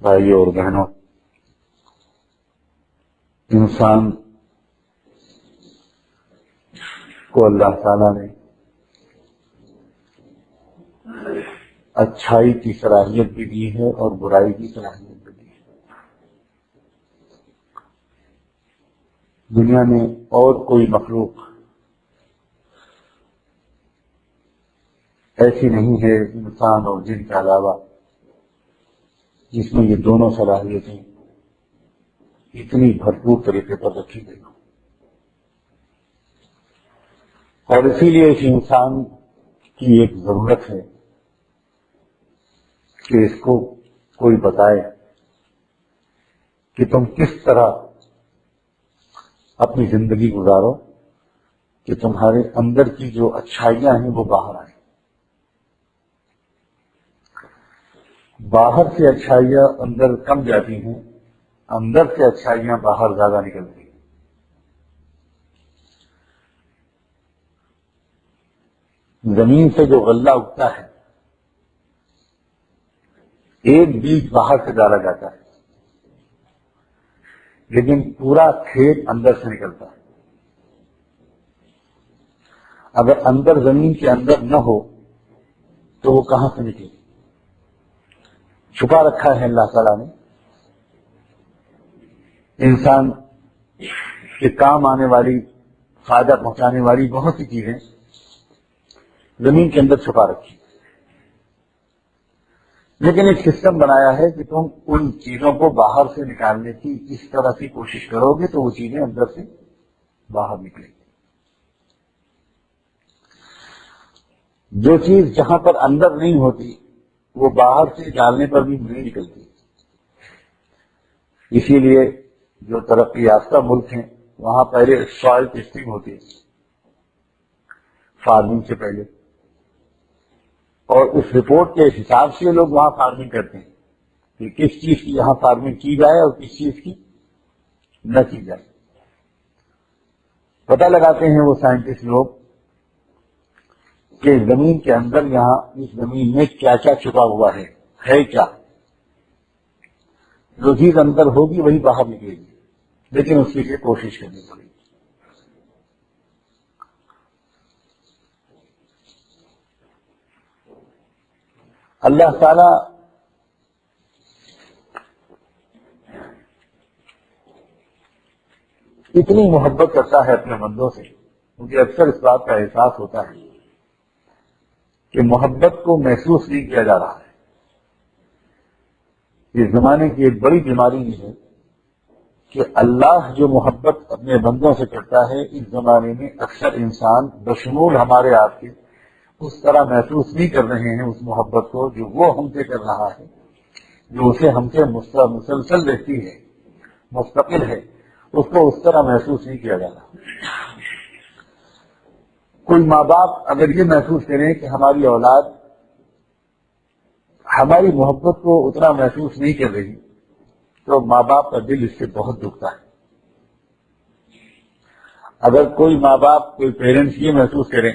भाइयों और बहनों इंसान को अल्लाह ताला ने अच्छाई की सलाहियत भी दी है और बुराई की सलाहियत भी दी है। दुनिया में और कोई मखलूक ऐसी नहीं है इंसान और जिन के अलावा जिसमें ये दोनों सलाहियतें इतनी भरपूर तरीके पर रखी गई और इसीलिए इस इंसान की एक ज़रूरत है कि इसको कोई बताए कि तुम किस तरह अपनी ज़िंदगी गुजारो कि तुम्हारे अंदर की जो अच्छाइयाँ हैं वो बाहर आए। बाहर से अच्छाइयाँ अंदर कम जाती हैं, अंदर से अच्छाइयाँ बाहर ज़्यादा निकलती हैं। ज़मीन से जो गल्ला उगता है एक बीज बाहर से डाला जाता है। लेकिन पूरा खेत अंदर से निकलता है। अगर अंदर ज़मीन के अंदर न हो तो वो कहाँ से निकले? छुपा रखा है अल्लाह तला ने। इंसान के काम आने वाली, फ़ायदा पहुँचाने वाली बहुत सी चीज़ें ज़मीन के अंदर छुपा रखी। लेकिन एक सिस्टम बनाया है कि तुम उन चीज़ों को बाहर से निकालने की इस तरह की कोशिश करोगे तो वो चीज़ें अंदर से बाहर निकलेंगी। जो चीज़ जहाँ पर अंदर नहीं होती, वो बाहर से डालने पर भी नहीं निकलती। इसीलिए जो तरक्की याफ्ता मुल्क हैं, वहाँ पहले सॉयल टेस्टिंग होती है। फ़ार्मिंग से पहले। और उस रिपोर्ट के हिसाब से लोग वहाँ फ़ार्मिंग करते हैं कि किस चीज़ की यहाँ फ़ार्मिंग की जाए और किस चीज़ की न की जाए। पता लगाते हैं वो साइंटिस्ट लोग कि ज़मीन के अंदर यहाँ इस ज़मीन में क्या क्या छुपा हुआ है है क्या? जो चीज़ अंदर होगी वही बाहर निकलेगी, लेकिन उसके लिए कोशिश करनी पड़ेगी। अल्लाह ताला इतनी मोहब्बत करता है अपने बंदों से। मुझे अक्सर इस बात का एहसास होता है कि मोहब्बत को महसूस नहीं किया जा रहा है। इस जमाने की एक बड़ी बीमारी है कि अल्लाह जो मोहब्बत अपने बंदों से करता है, इस जमाने में अक्सर इंसान बशमूल हमारे आपके उस तरह महसूस नहीं कर रहे हैं उस मोहब्बत को जो वो हमसे कर रहा है, जो उसे हमसे मुसलसल रहती है, मुस्तकिल है, उसको उस तरह महसूस नहीं किया जा रहा कोई माँ बाप अगर ये महसूस करें कि हमारी औलाद हमारी मोहब्बत को उतना महसूस नहीं कर रही तो माँ बाप का दिल इससे बहुत दुखता है। अगर कोई माँ बाप कोई पेरेंट्स ये महसूस करें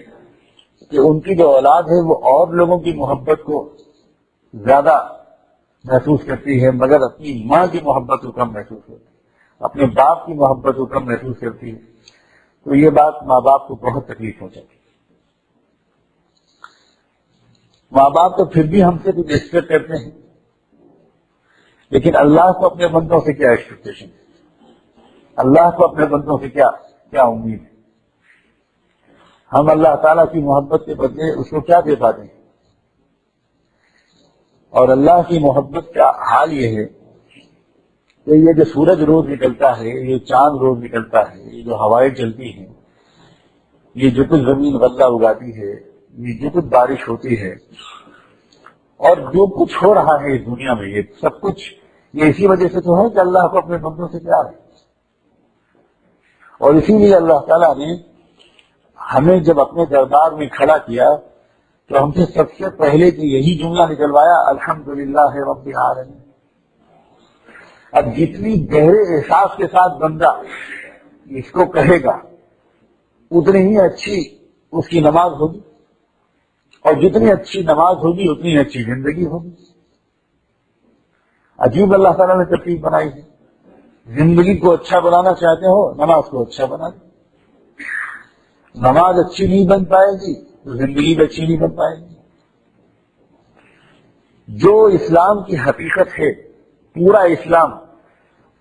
कि उनकी जो औलाद है, वो और लोगों की मोहब्बत को ज़्यादा महसूस करती है, मगर अपनी माँ की मोहब्बत को कम महसूस करती है। अपने बाप की मोहब्बत को कम महसूस करती है। तो ये बात माँ बाप को बहुत तकलीफ़ हो जाती है। माँ बाप तो फिर भी हमसे कुछ एक्सपेक्ट करते हैं। लेकिन अल्लाह को अपने बंदों से क्या एक्सपेक्टेशन है? अल्लाह को अपने बंदों से क्या क्या उम्मीद है? हम अल्लाह ताला की मोहब्बत के बदले उसको क्या दे पाते हैं? और अल्लाह की मोहब्बत का हाल ये है कि ये जो सूरज रोज निकलता है, ये चाँद रोज निकलता है, ये जो हवाएँ चलती हैं, ये जो कुछ ज़मीन गल्ला उगाती है, ये जो कुछ बारिश होती है, और जो कुछ हो रहा है इस दुनिया में, ये सब कुछ, ये इसी वजह से तो है कि अल्लाह को अपने बंदों से प्यार है। और इसीलिए अल्लाह ताला ने हमें जब अपने दरबार में खड़ा किया तो हमसे सबसे पहले तो यही जुमला निकलवाया, अल्हम्दुलिल्लाह रब्बी आलमीन। अब जितनी गहरे एहसास के साथ बंदा इसको कहेगा, उतनी ही अच्छी उसकी नमाज़ होगी। और जितनी अच्छी नमाज़ होगी, उतनी अच्छी ज़िंदगी होगी। अजीब अल्लाह ताला ने तरतीब बनाई है। ज़िंदगी को अच्छा बनाना चाहते हो, नमाज़ को अच्छा बना दो। नमाज़ अच्छी नहीं बन पाएगी तो ज़िंदगी भी अच्छी नहीं बन पाएगी। जो इस्लाम की हकीकत है, पूरा इस्लाम,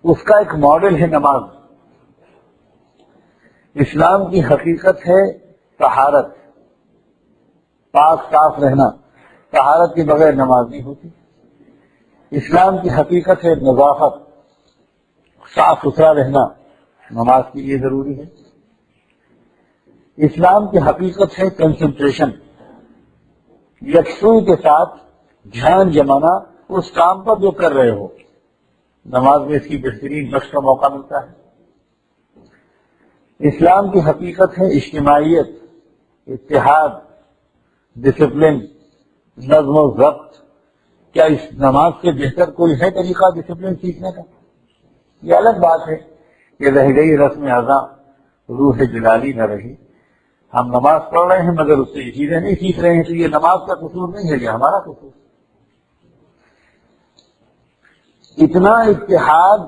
उसका एक मॉडल है नमाज़। इस्लाम की हकीकत है तहारत। पाक साफ़ रहना, तहारत के बगैर नमाज़ नहीं होती। इस्लाम की हकीकत है नजाफत, साफ़ सुथरा रहना, नमाज़ के लिए ज़रूरी है। इस्लाम की हकीकत है कंसंट्रेशन यकसुई के साथ ध्यान जमाना, उस काम पर जो कर रहे हो। नमाज़ में इसकी बेहतरीन नक्श का मौका मिलता है। इस्लाम की हकीकत है इज्तमाहीत इतिहाद डिसिप्लिन नज्म जब्त क्या इस नमाज़ से बेहतर कोई है तरीका डिसिप्लिन सीखने का? ये अलग बात है कि रह गई रस्म अजा रूह जलाली न रही। हम नमाज़ पढ़ रहे हैं, मगर उससे चीज़ें नहीं सीख रहे हैं तो ये नमाज़ का कसूर नहीं है, ये हमारा कसूर इतना इतिहाद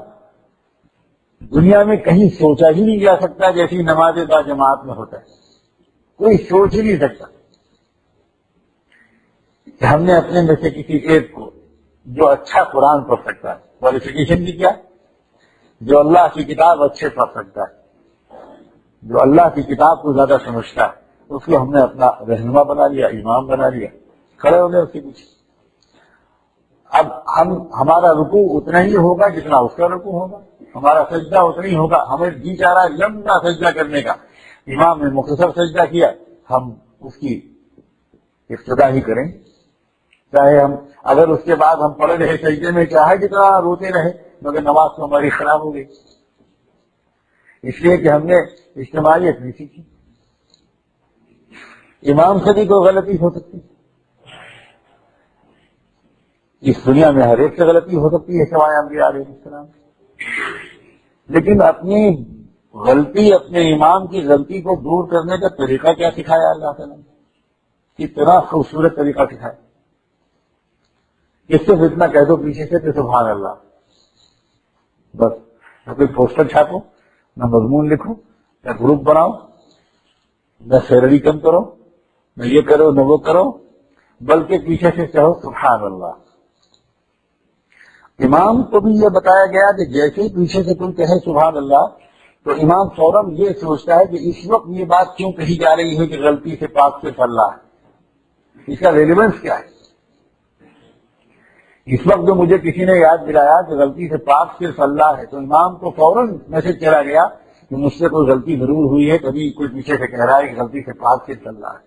दुनिया में कहीं सोचा ही नहीं जा सकता जैसी नमाज़ जमात में होता है। कोई सोच ही नहीं सकता। कि हमने अपने में से किसी एक को जो अच्छा कुरान पढ़ सकता है क्वालिफिकेशन भी क्या? जो अल्लाह की किताब अच्छे पढ़ सकता है। जो अल्लाह की किताब को ज़्यादा समझता है, उसको हमने अपना रहनुमा बना लिया, इमाम बना लिया, खड़े हो उसके पीछे। अब हम, हमारा रुकू उतना ही होगा जितना उसका रुकू होगा। हमारा सज्जा उतना ही होगा। हमें जी चाह रहा है लंबा सज्जा करने का। इमाम ने मुख्तसर सज्जा किया। हम उसकी इब्तदा ही करें। चाहे हम, अगर उसके बाद हम पड़े रहे सजदे में चाहे जितना रोते रहे, मगर नमाज़ तो हमारी खराब हो गई। इसलिए कि हमने इज्तमाहीत नहीं सीखी इमाम से भी कोई गलती हो सकती इस दुनिया में हर एक से गलती हो सकती है सवाए अम्बिया सलाम लेकिन अपनी गलती, अपने इमाम की गलती को दूर करने का तरीका क्या सिखाया अल्लाह तला कितना खूबसूरत तरीका सिखाया। किससे इतना कह दो, पीछे से तो सुबह अल्लाह। बस न कोई पोस्टर छापो। न मजमून लिखो न ग्रुप बनाओ न सैलरी कम करो न ये करो न वो करो, बल्कि पीछे से कहो सुबह अल्लाह इमाम को भी ये बताया गया कि जैसे ही पीछे से कोई कहे सुबह अल्लाह तो इमाम फ़ौरन ये सोचता है कि इस वक्त ये बात क्यों कही जा रही है कि गलती से पाक से फल्ला है? इसका रेलिवेंस क्या है? इस वक्त जो मुझे किसी ने याद दिलाया कि गलती से पाक सिर्फ़ अल्लाह है तो इमाम को फ़ौरन मैसेज चला गया कि मुझसे कोई गलती ज़रूर हुई है कभी कोई पीछे से कह रहा है कि गलती से पाक सिर्फ़ अल्लाह है।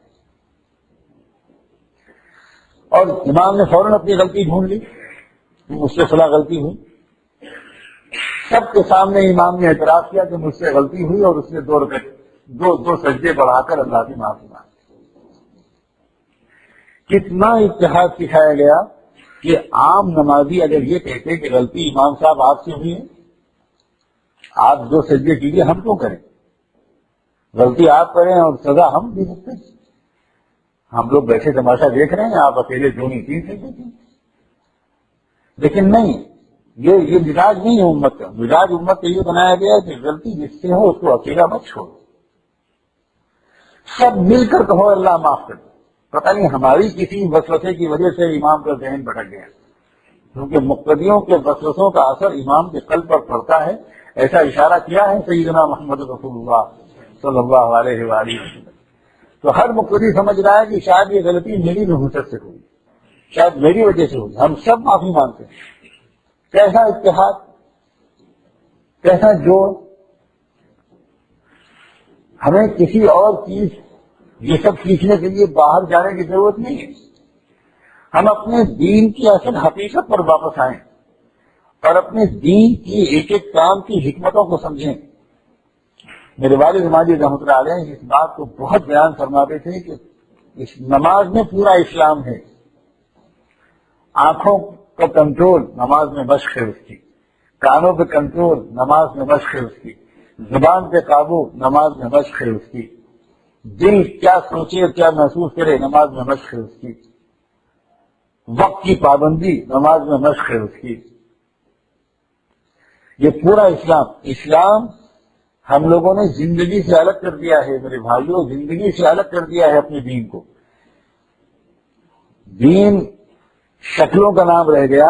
और इमाम ने फ़ौरन अपनी गलती ढूंढ ली मुझसे फला गलती हुई। सबके सामने इमाम ने एतराज़ किया कि मुझसे गलती हुई और उसने दो रुपए, दो दो सज्जे बढ़ाकर अल्लाह की माफ़ी मांगी। कितना इतिहास सिखाया गया कि आम नमाजी अगर ये कहते हैं कि गलती इमाम साहब आपसे हुई है, आप जो सज्जे कीजिए, हम क्यों करें? गलती आप करें और सजा हम दे सकते हैं। हम लोग बैठे तमाशा देख रहे हैं, आप अकेले जो नहीं तीन सज्जे कीजिए लेकिन नहीं, ये ये मिजाज नहीं है उम्मत का। मिजाज उम्मत के लिए बनाया गया है कि गलती जिससे हो, उसको अकेला मत छोड़ो। सब मिलकर कहो, अल्लाह माफ़ कर दे। पता नहीं, हमारी किसी वसवसे की वजह से इमाम का जहन भटक गया। क्योंकि मुक्तदियों के वसवसों का असर इमाम के कल पर पड़ता है। ऐसा इशारा किया है सईदना मोहम्मद रसूलुल्लाह सल्लल्लाहु अलैहि वसल्लम। तो हर मुक्तदी समझ रहा है कि शायद ये गलती मेरी नहुसत से हुई, शायद मेरी वजह से हुई। हम सब माफ़ी मांगते हैं। कैसा इतिहाद कैसा जोड़ हमें किसी और चीज़ ये सब सीखने के लिए बाहर जाने की ज़रूरत नहीं है। हम अपने दीन की असल हकीकत पर वापस आए और अपने दीन की एक एक काम की हिकमतों को समझें। मेरे वाले माजिद रहमत इस बात को बहुत बयान फरमाते थे कि इस नमाज़ में पूरा इस्लाम है। आँखों का कंट्रोल, नमाज़ में मश्क है उसकी। कानों पे कंट्रोल, नमाज़ में मश्क है उसकी। ज़ुबान पे काबू, नमाज़ में मश्क है उसकी। दिल क्या सोचे, क्या महसूस करे, नमाज़ में मश्क है उसकी। वक्त की पाबंदी, नमाज़ में मश्क है उसकी। ये पूरा इस्लाम इस्लाम हम लोगों ने ज़िंदगी से अलग कर दिया है, मेरे भाइयों, ज़िंदगी से अलग कर दिया है अपने दीन को। दीन शक्लों का नाम रह गया,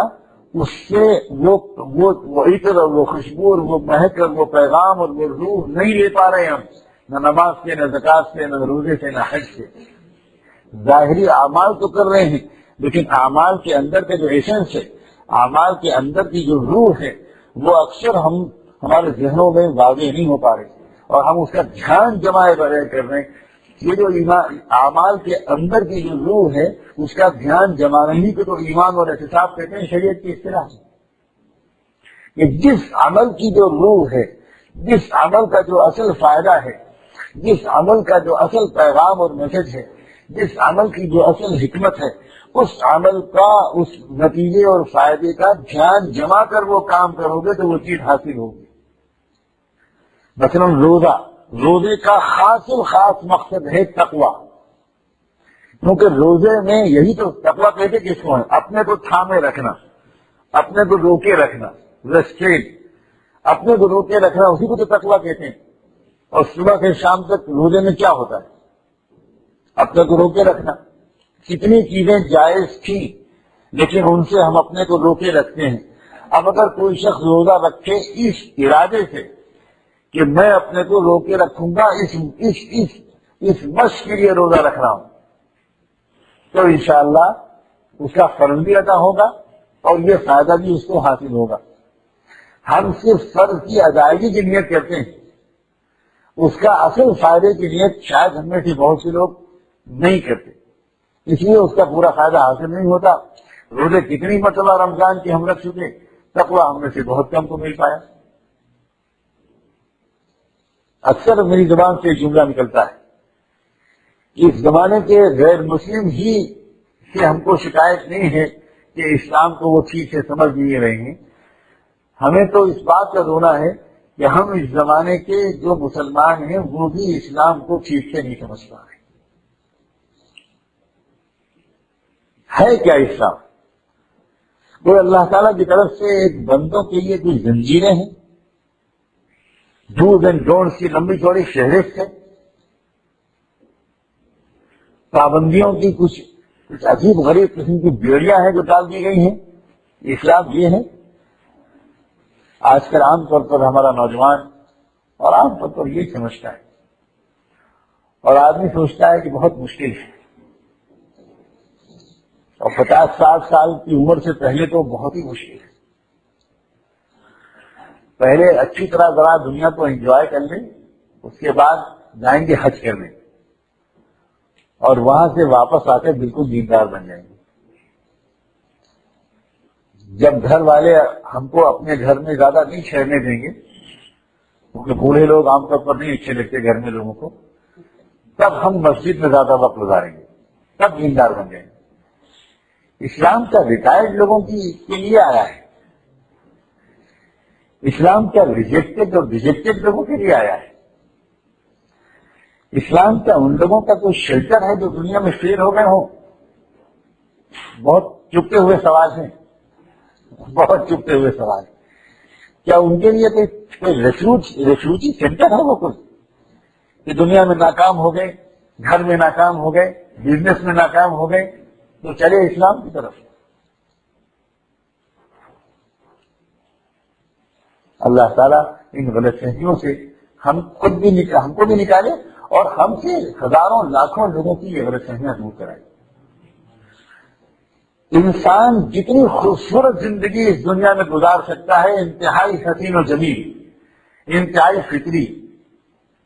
उससे वो वो वो इतर और वो खुशबू और वो महक और वो पैगाम और वो रूह नहीं ले पा रहे हम। न नमाज़ से न जक़ात से न रोज़े से न हज से जाहिरी अमाल तो कर रहे हैं, लेकिन अमाल के अंदर का जो एसेंस है अमाल के अंदर की जो रूह है, वो अक्सर हम, हमारे जहनों में वाजे नहीं हो पा रहे। और हम उसका ध्यान जमाए बगैर कर रहे हैं। ये जो ईमान आमाल के अंदर की जो रूह है, उसका ध्यान जमाने ही तो ईमान और एहतिसाब कहते हैं शरीय की इस्तेलाह कि जिस अमल की जो रूह है, जिस अमल का जो असल फ़ायदा है जिस अमल का जो असल पैगाम और मैसेज है, जिस अमल की जो असल हिकमत है, उस अमल का, उस नतीजे और फ़ायदे का ध्यान जमा कर वो काम करोगे तो वो चीज़ हासिल होगी। मसलन रोजा, रोज़े का हासिल खास मकसद है तकवा। क्योंकि रोज़े में यही तो तकवा कहते किसको है? अपने को थामे रखना, अपने को रोके रखना रेस्ट्रेन अपने को रोके रखना, उसी को तो तकवा कहते हैं। और सुबह से शाम तक रोज़े में क्या होता है? अपने को रोके रखना। कितनी चीज़ें जायज़ थी, लेकिन उनसे हम अपने को रोके रखते हैं। अब अगर कोई शख्स रोजा रखे इस इरादे से कि मैं अपने को रोके रखूँगा, इस इस इस इस मश के लिए रोजा रख रहा हूँ तो इंशाल्लाह उसका फ़र्ज़ भी अदा होगा और ये फ़ायदा भी उसको हासिल होगा। हम सिर्फ़ फ़र्ज़ की अदायगी की नियत करते हैं। उसका असल फ़ायदे की नियत शायद हमें से बहुत से लोग नहीं करते। इसलिए उसका पूरा फ़ायदा हासिल नहीं होता। रोज़े कितनी मतलब रमज़ान की हम रख चुके, तकवा हमें से बहुत कम को मिल पाया। अक्सर मेरी ज़ुबान से जुमला निकलता है कि इस जमाने के गैर मुस्लिम ही से हमको शिकायत नहीं है कि इस्लाम को वो ठीक से समझ नहीं रहे हैं। हमें तो इस बात का रोना है कि हम इस जमाने के जो मुसलमान हैं, वो भी इस्लाम को ठीक से नहीं समझ पा रहे। है क्या इस्लाम? कोई अल्लाह ताला की तरफ़ से एक बंदों के लिए कुछ जंजीरें हैं? डूज एंड डोंट्स की लंबी चौड़ी फहरिस्त है? पाबंदियों की कुछ कुछ अजीब गरीब किस्म की बेड़ियाँ हैं जो डाल दी गई हैं? इस्लाम ये है आजकल आमतौर पर हमारा नौजवान और आमतौर पर ये समझता है। और आदमी सोचता है कि बहुत मुश्किल है। और पचास साठ साल की उम्र से पहले तो बहुत ही मुश्किल है। पहले अच्छी तरह जरा दुनिया को एंजॉय कर लें, उसके बाद जाएँगे हज करने। और वहाँ से वापस आकर बिल्कुल दीनदार बन जाएँगे। जब घर वाले हमको अपने घर में ज़्यादा नहीं ठहरने देंगे, क्योंकि बूढ़े लोग आमतौर पर नहीं अच्छे लगते घर में लोगों को, तब हम मस्जिद में ज़्यादा वक्त गुजारेंगे, तब दीनदार बन जाएँगे। इस्लाम का रिटायर्ड लोगों की के लिए आया है। इस्लाम क्या रिजेक्टेड और रिजेक्टेड लोगों के लिए आया है। इस्लाम का उन लोगों का कोई शेल्टर है जो दुनिया में फेल हो गए हो? बहुत चुपके हुए सवाल हैं। बहुत चुपते हुए सवाल। क्या उनके लिए कोई कोई रेफ्यूजी सेंटर है वो कोई? कि दुनिया में नाकाम हो गए, घर में नाकाम हो गए बिज़नेस में नाकाम हो गए तो चले इस्लाम की तरफ़। अल्लाह ताला इन गलत फहमियों से हम खुद भी निकाल हमको भी निकाले और हमसे हज़ारों, लाखों लोगों की ये गलत फहमियाँ दूर कराए। इंसान जितनी खूबसूरत ज़िंदगी इस दुनिया में गुजार सकता है, इंतहाई हसीन और जमील इंतहाई फिक्री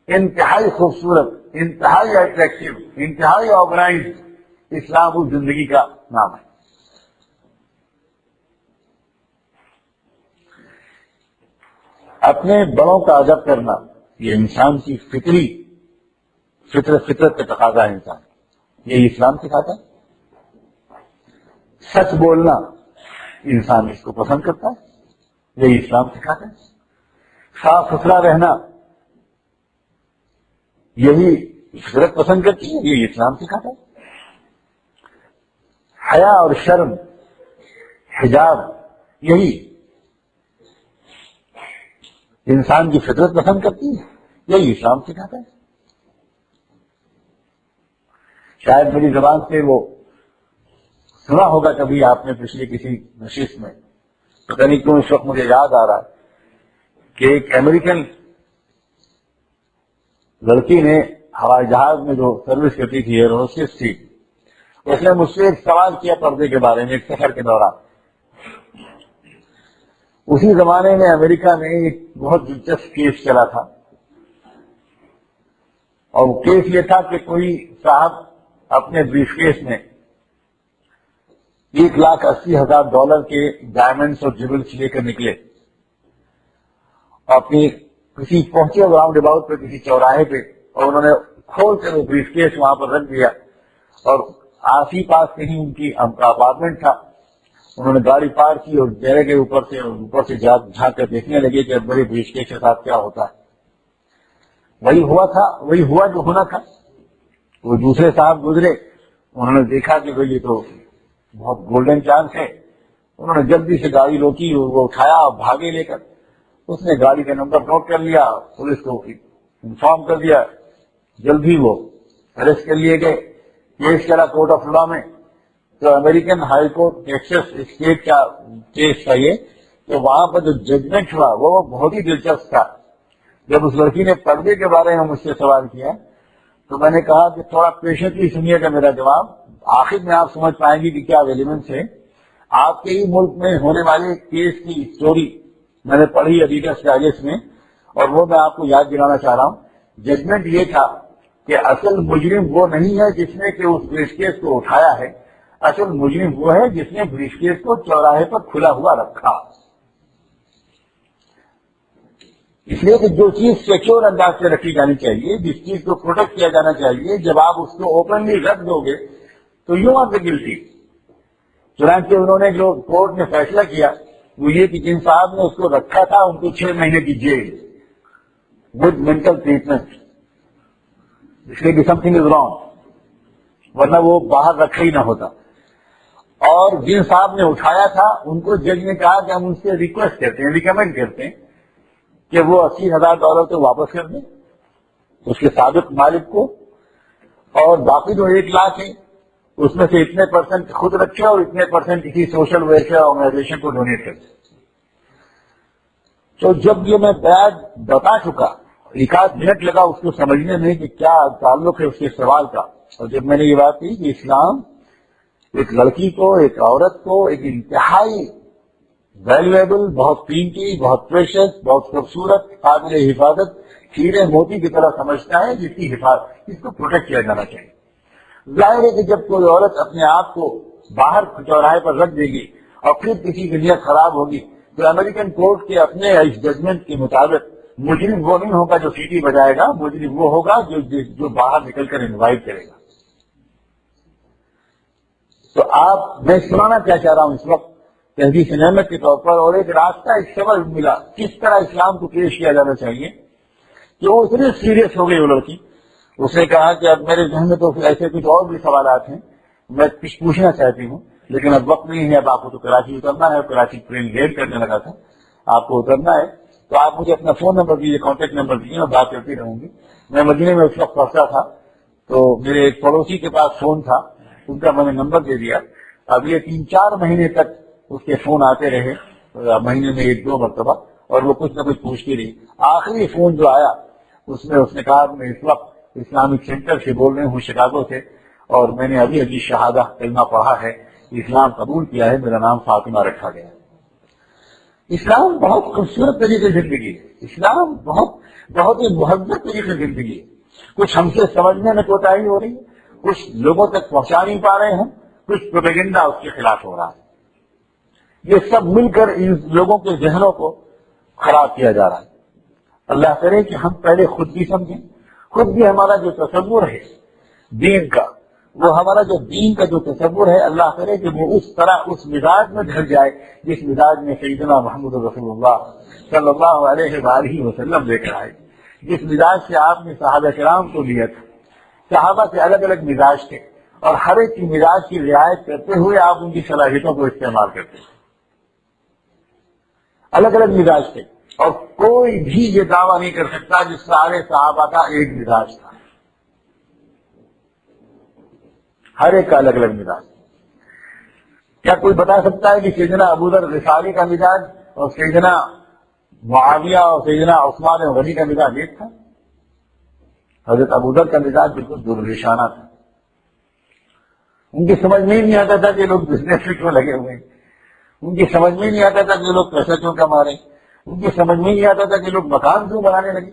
इंतहाई खूबसूरत, इंतहाई अट्रैक्टिव इंतहाई ऑर्गेनाइज इस्लाम उस ज़िंदगी का नाम है। अपने बड़ों का अदब करना, ये इंसान की फितर फितरत का तकाजा है इंसान। ये इस्लाम सिखाता है। सच बोलना, इंसान इसको पसंद करता है। यही इस्लाम सिखाता है। साफ़ सुथरा रहना, यही फितरत पसंद करती है, यही इस्लाम सिखाता है। हया और शर्म, हिजाब, यही इंसान की फितरत पसंद करती है, यही इस्लाम सिखाता है। शायद मेरी जबान से वो सुना होगा कभी आपने पिछले किसी नशीस में। पता नहीं क्यों इस वक्त मुझे याद आ रहा है कि एक अमेरिकन लड़की ने हवाई जहाज़ में जो सर्विस करती थी एयरोस्टिस थी, उसने मुझसे एक सवाल किया पर्दे के बारे में, एक सफ़र के दौरान। उसी जमाने में अमेरिका में एक बहुत दिलचस्प केस चला था। और केस ये था कि कोई साहब अपने ब्रीफकेस में एक लाख अस्सी हज़ार डॉलर के डायमंड्स और ज्वेल्स लेकर निकले। अपनी किसी पहुँचे राउंड अबाउट पे, किसी चौराहे पे, और उन्होंने खोल कर वो ब्रीफकेस वहाँ पर रख दिया। और आस ही पास कहीं उनकी अपार्टमेंट था। उन्होंने गाड़ी पार की और डेरे के ऊपर से ऊपर से झाँक कर देखने लगे कि बड़े ब्रीफकेस के साथ क्या होता है। वही हुआ था, वही हुआ जो होना था। वो दूसरे साहब गुजरे। उन्होंने देखा कि भाई ये तो बहुत गोल्डन चांस है। उन्होंने जल्दी से गाड़ी रोकी, वो उठाया, भागे लेकर। उसने गाड़ी का नंबर नोट कर लिया, पुलिस को इन्फॉर्म कर दिया, जल्दी वो अरेस्ट कर लिए गए। केस चला कोर्ट ऑफ़ लॉ में तो American high court Texas state का केस था ये तो वहाँ पर जो जजमेंट हुआ, वो बहुत ही दिलचस्प था। जब उस लड़की ने पर्दे के बारे में मुझसे सवाल किया तो मैंने कहा कि थोड़ा पेशेंटली सुनिएगा मेरा जवाब। आखिर में आप समझ पाएँगे कि क्या एलिमेंट्स है। आपके ही मुल्क में होने वाले केस की स्टोरी मैंने पढ़ी अलीगढ़ डाइजेस्ट में, और वो मैं आपको याद दिलाना चाह रहा हूँ। जजमेंट ये था कि असल मुजरिम वो नहीं है जिसने कि उस ब्रिस्केस को उठाया है। असल मुजरिम वो है जिसने ब्रिस्केस को चौराहे पर खुला हुआ रखा। इसलिए कि जो चीज़ सिक्योर अंदाज से रखी जानी चाहिए, जिस चीज़ को प्रोटेक्ट किया जाना चाहिए, जब आप उसको ओपनली रख दोगे तो यू आर द गिल्टी चुनाचे उन्होंने जो कोर्ट ने फैसला किया, वो ये कि जिन साहब ने उसको रखा था, उनको छह महीने की जेल। विद मेंटल ट्रीटमेंट इसलिए समथिंग इज़ रॉन्ग वरना वो बाहर रखा ही ना होता। और जिन साहब ने उठाया था, उनको जज ने कहा कि हम उनसे रिक्वेस्ट करते हैं रिकमेंड करते हैं कि वो अस्सी हज़ार डॉलर तो वापस कर दें। उसके साबिक मालिक को, और बाकी जो एक लाख है उसमें से इतने परसेंट खुद रखे और इतने परसेंट किसी सोशल वेलफेयर ऑर्गेनाइजेशन को डोनेट कर तो जब ये मैं बैग बता चुका, एक आध मिनट लगा उसको समझने में कि क्या ताल्लुक है उसके सवाल का। और जब मैंने ये बात की कि इस्लाम एक लड़की को, एक औरत को, एक इंतहाई वैल्यूएबल बहुत कीमती, बहुत प्रेशस बहुत खूबसूरत, काबिल हिफाजत हीरे मोती की तरह समझता है जिसकी हिफाजत, इसको प्रोटेक्ट किया जाना चाहिए। ज़ाहिर है कि जब कोई औरत अपने आप को बाहर चौराहे पर रख देगी और फिर किसी की नीयत खराब होगी तो अमेरिकन कोर्ट के अपने इस जजमेंट के मुताबिक मुजरिम वो नहीं होगा जो सीटी बजाएगा, मुजरिम वो होगा जो जो बाहर निकलकर इन्वाइट करेगा। तो आप, मैं सुनाना क्या चाह रहा हूँ इस वक्त? तहदीस नहमत के तौर पर और एक रास्ता एक सबक मिला, किस तरह इस्लाम को पेश किया जाना चाहिए, कि वो इतनी सीरियस हो गई वो लड़की। उसने कहा कि अब मेरे जहन में तो ऐसे कुछ और भी सवाल आते हैं। मैं कुछ पूछना चाहती हूँ, लेकिन अब वक्त नहीं है, अब आपको तो कराची उतरना है, कराची ट्रेन लेट करने लगा था। आपको उतरना है। तो आप मुझे अपना फ़ोन नंबर दीजिए कॉन्टेक्ट नंबर दीजिए, मैं बात करती रहूँगी। मैं मदीने में उस वक्त फंसा था तो मेरे एक पड़ोसी के पास फ़ोन था, उनका मैंने नंबर दे दिया। अब ये तीन चार महीने तक उसके फ़ोन आते रहे महीने में एक, दो मरतबा, और वो कुछ ना कुछ पूछती रही। आखिरी फ़ोन जो आया, उसमें उसने कहा, मैं इस वक्त इस्लामिक सेंटर से बोल रहे हूँ, शिकागो से, और मैंने अभी अभी शहादा कलमा पढ़ा है, इस्लाम कबूल किया है, मेरा नाम फातिमा रखा गया इस्लाम बहुत खूबसूरत तरीके से ज़िंदगी है। इस्लाम बहुत बहुत ही मुहब्बत तरीके से ज़िंदगी है। कुछ हमसे समझने में कोताही हो रही है, कुछ लोगों तक पहुँचा नहीं पा रहे हैं कुछ प्रोपेगेंडा उसके खिलाफ हो रहा है। ये सब मिलकर इन लोगों के जहनों को खराब किया जा रहा है। अल्लाह करे कि हम पहले खुद भी समझें खुद भी हमारा जो तस्वुर है, दीन का, वो हमारा जो दीन का जो तस्वुर है, अल्लाह करे कि वो उस तरह, उस मिजाज में ढल जाए, जिस मिजाज में सईदना मोहम्मद रसूलुल्लाह सल्लल्लाहु अलैहि वसल्लम लेकर आए जिस मिजाज से आपने साहब कराम को लिया था, साहबा के अलग अलग मिजाज थे, और हर एक की मिजाज की रियायत करते हुए आप उनकी सलाहियतों को इस्तेमाल करते अलग अलग मिजाज थे। और कोई भी ये दावा नहीं कर सकता जिस सारे साहबा का एक मिजाज था। हर एक का अलग अलग मिजाज। क्या कोई बता सकता है कि सैदना अबूदर रिसाली का मिजाज और सैदना मुआविया और सैदना उस्मान गनी का मिजाज एक था? हज़रत अबूदर का मिजाज बिल्कुल दुर्विशाना था। उनकी समझ में ही नहीं आता था कि लोग बिज़नेस में क्यों लगे हुए हैं। उनकी समझ में नहीं आता था कि लोग पैसा क्यों कमा रहे हैं। उनकी समझ में नहीं आता था कि लोग मकान क्यों बनाने लगे।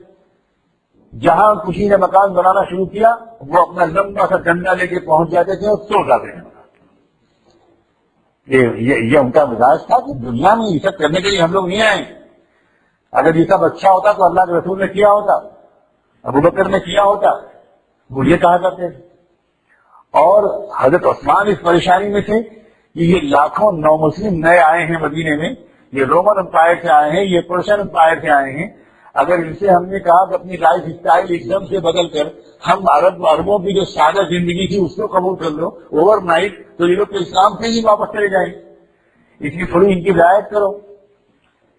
जहाँ किसी ने मकान बनाना शुरू किया वो अपना लंबा सा डंडा लेके पहुँच जाते थे और सो जाते थे। ये, ये ये उनका मिजाज था कि दुनिया में ये सब करने के लिए हम लोग नहीं आए। अगर ये सब अच्छा होता तो अल्लाह के रसूल ने किया होता अबू बकर ने किया होता वो ये कहा करते थे। और हज़रत उस्मान इस परेशानी में थे कि ये लाखों नौ मुस्लिम नए आए हैं मदीने में ये रोमन अम्पायर से आए हैं, ये पर्शियन एम्पायर से आए हैं। अगर इनसे हमने कहा कि अपनी लाइफ स्टाइल एकदम से बदल कर हम अरब अरबों की जो सादा ज़िंदगी थी उसको कबूल कर लो ओवरनाइट तो ये लोग तो इस्लाम से ही वापस चले जाएँगे इसकी थोड़ी इनकी रियायत करो।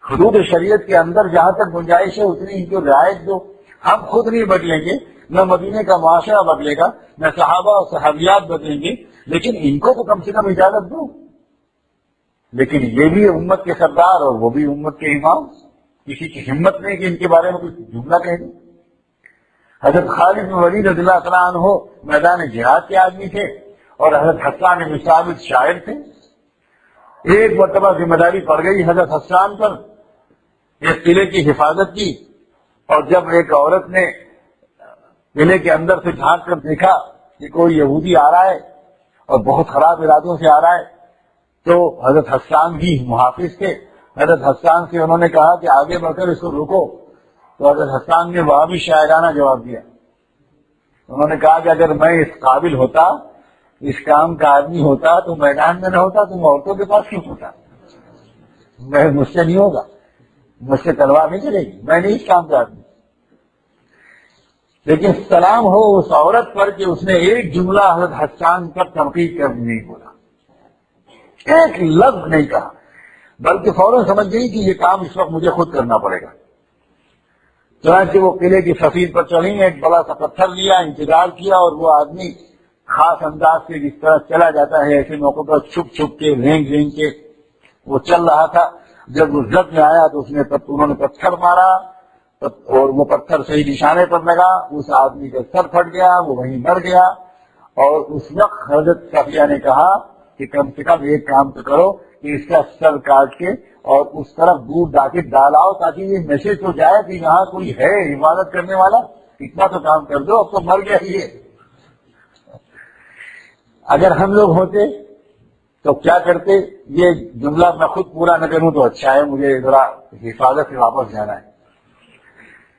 हदूद शरीयत के अंदर जहाँ तक गुंजाइश है, उतनी इनको रियायत दो। हम खुद नहीं बदलेंगे, न मदीने का मुआशरा बदलेगा, न सहाबा और सहाबियात बदलेंगे, लेकिन इनको तो कम से कम इजाज़त दो। लेकिन ये भी उम्मत के सरदार और वो भी उम्मत के इमाम, किसी की हिम्मत नहीं कि इनके बारे में कुछ जुमला कह। दे हज़रत खालिद वलीद रदिल्लाहु हो मैदान जिहाद के आदमी थे और हज़रत हसान बिन साबित शायर थे। एक मरतबा ज़िम्मेदारी पड़ गई हज़रत हसान पर एक किले की हिफाजत की और जब एक औरत ने किले के अंदर से झाँक कर देखा कि कोई यहूदी आ रहा है और बहुत खराब इरादों से आ रहा है तो हज़रत हसान भी मुहाफिज थे। हज़रत हसान से उन्होंने कहा कि आगे बढ़कर इसको रोको। तो हज़रत हसान ने वहाँ भी शायराना जवाब दिया। उन्होंने कहा कि अगर मैं इस काबिल होता, इस काम का आदमी होता तो मैदान में न होता तो औरतों के पास क्यों होता? मैं, मुझसे नहीं होगा। मुझसे तलवार नहीं चलेगी। मैं नहीं इस काम का आदमी लेकिन सलाम हो उस औरत पर कि उसने एक जुमला हज़रत हसान पर तनकीद कर नहीं बोला। एक लफ्ज नहीं कहा बल्कि फ़ौरन समझ गई कि ये काम इस वक्त मुझे खुद करना पड़ेगा। चुनाचे वो किले की सफीर पर चढ़ी एक बड़ा सा पत्थर लिया इंतज़ार किया और वो आदमी खास अंदाज से जिस तरह चला जाता है ऐसे मौकों पर छुप छुप के रेंग रेंग के वो चल रहा था। जब वो जब में आया तो उसने पत, उन्होंने पत्थर मारा और वो पत्थर सही निशाने पर लगा। उस आदमी का सर फट गया वो वहीं मर गया। और उस वक्त हज़रत सफिया ने कहा कि कम से कम एक काम तो करो कि इसका सर काट के और उस तरफ़ दूर जाके डालाओ ताकि ये मैसेज तो जाए कि यहाँ कोई है इबादत करने वाला। इतना तो काम कर दो, अब तो मर गया ये। अगर हम लोग होते तो क्या करते? ये जुमला मैं खुद पूरा न करूँ तो अच्छा है, मुझे जरा हिफाजत से वापस जाना है।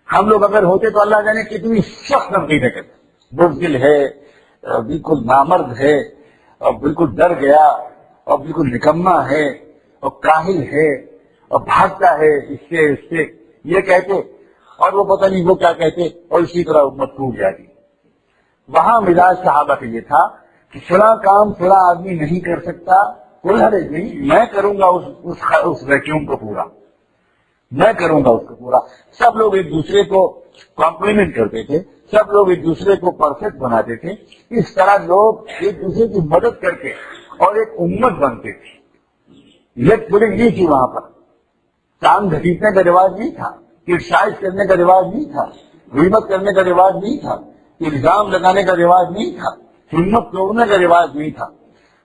हम लोग अगर होते तो अल्लाह जाने कितनी सख्त नमकीन करते। बुजदिल है बिल्कुल नामर्द है और बिल्कुल डर गया और बिल्कुल निकम्मा है और काहिल है और भागता है इससे इससे। ये कहते और वो पता नहीं वो क्या कहते और इसी तरह उम्मत टूट जाती। वहाँ मिजाज साहबा का ये था कि फला काम फला आदमी नहीं कर सकता कोई हर्ज नहीं मैं करूँगा उस उस, उस वैक्यूम को पूरा। मैं करूँगा उसको पूरा। सब लोग एक दूसरे को कॉम्प्लीमेंट करते थे, सब लोग एक दूसरे को परफेक्ट बनाते थे। इस तरह लोग एक दूसरे की मदद करके और एक उम्मत बनते थे। लेट पुलिंग नहीं थी वहाँ पर। काम घसीटने का रिवाज नहीं था क्रिटिसाइज करने का रिवाज नहीं था, हिम्मत करने का रिवाज नहीं था, इल्ज़ाम लगाने का रिवाज नहीं था, हिम्मत तोड़ने का रिवाज नहीं था,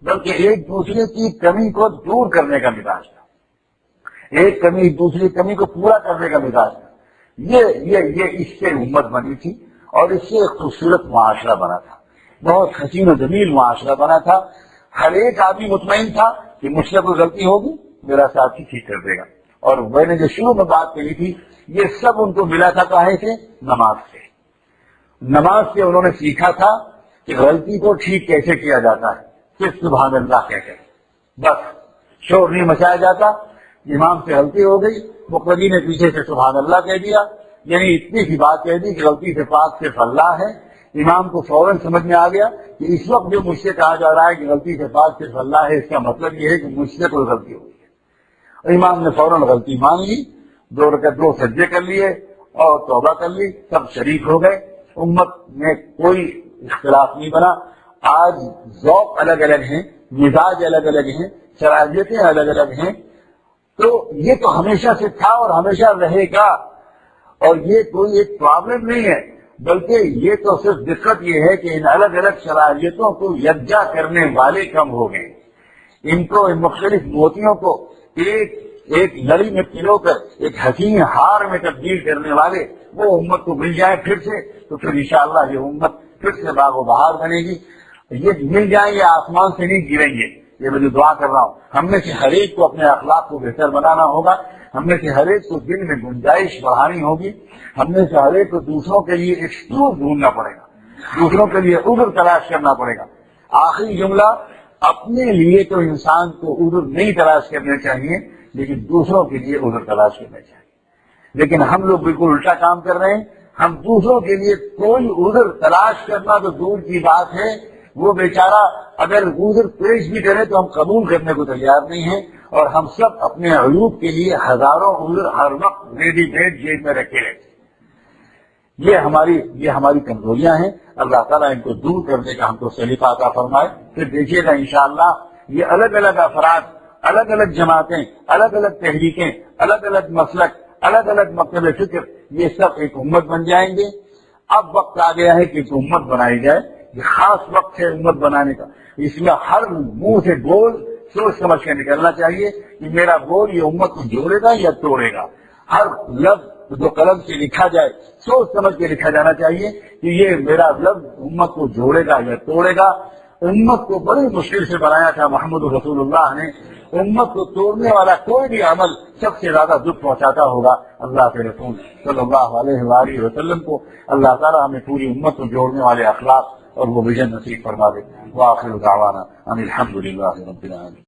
बल्कि एक दूसरे की कमी को दूर करने का मिजाज था। एक कमी दूसरी कमी को पूरा करने का मिजाज ये ये ये इससे उम्मत बनी थी और इससे एक खूबसूरत मुआशरा बना था। बहुत हसीन जमील मुआशरा बना था। हर एक आदमी मुतमिन था कि मुझसे कोई गलती होगी, मेरा साथी ठीक कर देगा। और मैंने जो शुरू में बात कही थी, ये सब उनको मिला था काहे से? नमाज़ से। नमाज़ से उन्होंने सीखा था कि गलती को ठीक कैसे किया जाता है सिर्फ़ सुबह अल्लाह कहकर बस, शोर नहीं मचाया जाता इमाम से गलती हो गई मुकदी ने पीछे से सुबह अल्लाह कह दिया। यानी इतनी सी बात कह दी कि गलती से पाक सिर्फ़ अल्लाह है। इमाम को फ़ौरन समझ में आ गया कि इस वक्त जो मुझसे कहा जा रहा है कि गलती से पाक सिर्फ़ अल्लाह है, इसका मतलब यह है कि मुझसे कोई गलती हो गई और इमाम ने फ़ौरन गलती मान ली, दो रकत दो सज्जे कर लिए और तौबा कर ली, सब शरीक हो गए। उम्मत में कोई इख्तलाफ नहीं बना। आज जौक अलग अलग हैं, मिजाज अलग अलग हैं शराजियतें अलग अलग हैं। तो ये तो हमेशा से था और हमेशा रहेगा। और ये कोई एक प्रॉब्लम नहीं है, बल्कि ये तो सिर्फ़ दिक्कत ये है कि इन अलग अलग शराजियतों को यज्ञा करने वाले कम हो गए। इनको, इन मुख्तलिफ़ मोतियों को एक एक लड़ी में पिलोकर एक हसीन हार में तब्दील करने वाले, वो उम्मत को मिल जाए फिर से तो फिर इंशाल्लाह ये उम्मत फिर से बागो बहार बनेगी। ये मिल जाए ये आसमान से नहीं गिरेंगे। ये मैं जो दुआ कर रहा हूँ। हमने से हर एक को अपने अखलाक को बेहतर बनाना होगा। हमने से हर एक को दिल में गुंजाइश बढ़ानी होगी। हमने से हर एक को दूसरों के लिए एक्सक्यूज ढूंढना पड़ेगा। दूसरों के लिए उधर तलाश करना पड़ेगा। आखिरी जुमला, अपने लिए तो इंसान को उधर नहीं तलाश करने चाहिए, लेकिन दूसरों के लिए उधर तलाश करना चाहिए। लेकिन हम लोग बिल्कुल उल्टा काम कर रहे हैं। हम दूसरों के लिए कोई उधर तलाश करना तो दूर की बात है। वो बेचारा अगर उधर पेश भी करे तो हम कबूल करने को तैयार नहीं है और हम सब अपने अयूब के लिए हज़ारों उधर हर वक्त रेडीमेड जेब में रखे रहते ये हमारी ये हमारी कमजोरियाँ हैं। अल्लाह ताला इनको दूर करने का हमको सलीफा का फरमाए। फिर देखिएगा इंशाअल्लाह, ये अलग अलग अफराद अलग अलग जमातें अलग अलग तहरीकें अलग अलग मसलक अलग अलग मकतब फ़िक्र, ये सब एक उम्मत बन जाएँगे। अब वक्त आ गया है कि एक उम्मत बनाई जाए। ये खास वक्त है उम्मत बनाने का। इसमें हर मुँह से बोल, सोच समझ के निकलना चाहिए कि मेरा बोल ये उम्मत को जोड़ेगा या तोड़ेगा। हर लफ्ज जो कलम से लिखा जाए, सोच समझ के लिखा जाना चाहिए कि ये मेरा लफ्ज उम्मत को जोड़ेगा या तोड़ेगा। उम्मत को बड़ी मुश्किल से बनाया था मोहम्मद रसूलुल्लाह ने। उम्मत को तोड़ने वाला कोई भी अमल सबसे ज़्यादा दुख पहुंचाता होगा अल्लाह के रसूल सल्लल्लाहु अलैहि वसल्लम को। अल्लाह ताला हमें पूरी उम्मत को जोड़ने वाले अखलाक और वो विजन नसीब फरमा दे वो आखिर दावाना अनिल